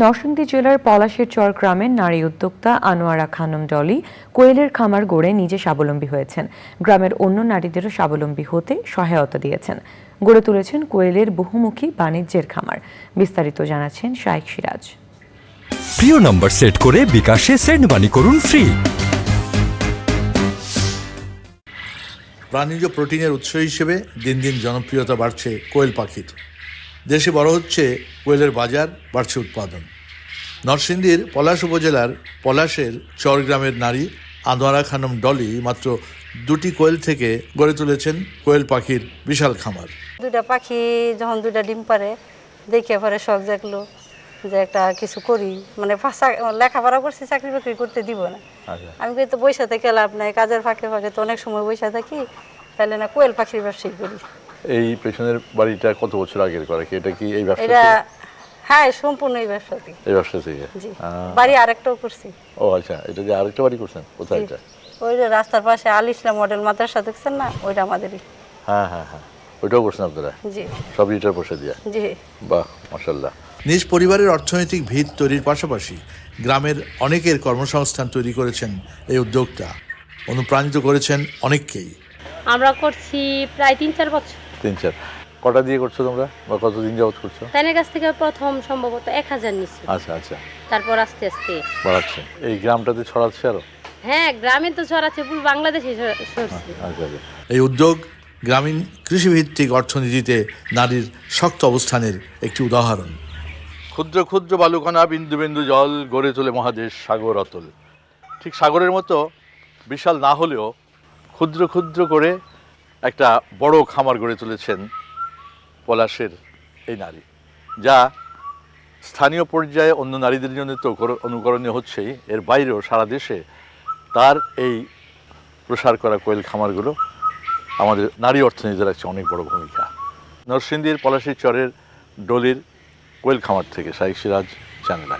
নরসিংদী জেলার পলাশের চর গ্রামের নারী উদ্যোক্তা আনোয়ারা খানম ডলি কোয়েলের খামার গড়ে নিজে স্বাবলম্বী হয়েছেন। গ্রামের অন্য নারীদেরও স্বাবলম্বী হতে সহায়তা দিয়েছেন। গড়ে তুলেছেন কোয়েলের বহুমুখী বাণিজ্যের খামার। বিস্তারিত জানাচ্ছেন শাইক সিরাজ। প্রিয় নম্বর সেট করে বিকাশে সেন্ড মানি করুন ফ্রি। প্রাণীজ প্রোটিনের উৎস হিসেবে দিন দিন জনপ্রিয়তা বাড়ছে কোয়েল পাখির। দেশে বড় হচ্ছে কোয়েলের বাজার বাড়ছে উৎপাদন। নরসিংদীর পলাশ উপজেলার পলাশের চর গ্রামের নারী আনোয়ারা খানম ডলি মাত্র দুটি কোয়েল থেকে গড়ে তুলেছেন কোয়েল পাখির বিশাল খামার। দুইটা পাখি যখন দুইটা ডিম পারে দেখে পরে শখ জাগলো যে একটা কিছু করি। মানে লেখাপড়া করছি চাকরি বাকরি করতে দিব না। আমি কিন্তু বৈশা থেকে লাভ নাই কাজের ফাঁকে ফাঁকে তো অনেক সময় বৈশা থাকি তাহলে না কোয়েল পাখির ব্যবসায়ী করি। এই পেছনের বাড়িটা কত বছর আগের করা কি এটা কি এই ব্যবসা এটা হ্যাঁ সম্পূর্ণ এই ব্যবসা থেকে। এই ব্যবসা থেকে? জি। বাড়ি আরেকটাও করছি। ও আচ্ছা এটা যে আরেকটা বাড়ি করছেন? কোথায় এটা? ওই যে রাস্তার পাশে আল ইসলাম মডেল মাদ্রাসা দেখছেন না? ওইটা আমাদেরই। হ্যাঁ হ্যাঁ হ্যাঁ। ওইটাও করছেন আপনারা? জি। সব লিটার বসে দিয়া? জি। বাহ মাসাল্লাহ নিজ পরিবারের অর্থনৈতিক ভিত তৈরির পাশাপাশি গ্রামের অনেকের কর্মসংস্থান তৈরি করেছেন এই উদ্যোগটা অনুপ্রাণিত করেছেন অনেককেই। আমরা করছি প্রায় তিন চার বছর। তিন চার। কটা দিয়ে করছ তোমরা? বা কতদিন যাবত করছ? তাইনের কাছ থেকে প্রথম সম্ভবত এক হাজার নিচ্ছি আচ্ছা আচ্ছা। তারপর আস্তে আস্তে। বাড়াচ্ছে। এই গ্রামটাতে ছড়াচ্ছে আরও? হ্যাঁ গ্রামে তো ছড়াচ্ছে পুরো বাংলাদেশে ছড়ছে। আচ্ছা আচ্ছা। এই উদ্যোগ গ্রামীণ কৃষিভিত্তিক অর্থনীতিতে নারীর শক্ত অবস্থানের একটি উদাহরণ। ক্ষুদ্র ক্ষুদ্র বালুকণা বিন্দু বিন্দু জল গড়ে তোলে মহাদেশ সাগর অতল। ঠিক সাগরের মতো বিশাল না হলেও ক্ষুদ্র ক্ষুদ্র করে একটা বড় খামার গড়ে তুলেছেন পলাশের এই নারী, যা স্থানীয় পর্যায়ে অন্য নারীদের জন্য তো কর- অনুকরণীয় হচ্ছেই। এর বাইরেও সারা দেশে তার এই প্রসার করা কোয়েল খামারগুলো আমাদের নারী অর্থনীতিতে রাখছে অনেক বড় ভূমিকা। নরসিংদীর পলাশীর চরের ডলির কোয়েল খামার থেকে শাহিক সিরাজ চ্যানেল